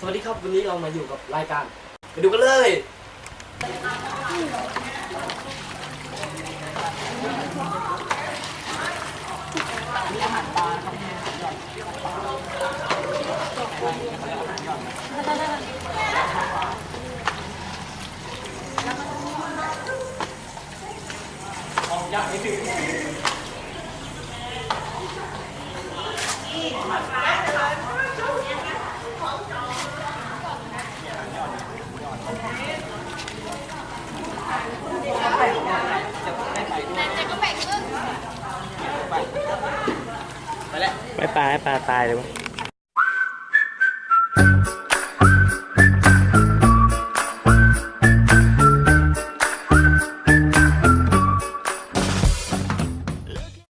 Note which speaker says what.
Speaker 1: สวัสดีครับ วันนี้เรามาอยู่กับรายการ ไปดูกันเลย Okay.
Speaker 2: ไม่ปลาให้ปลาตายเลยวะ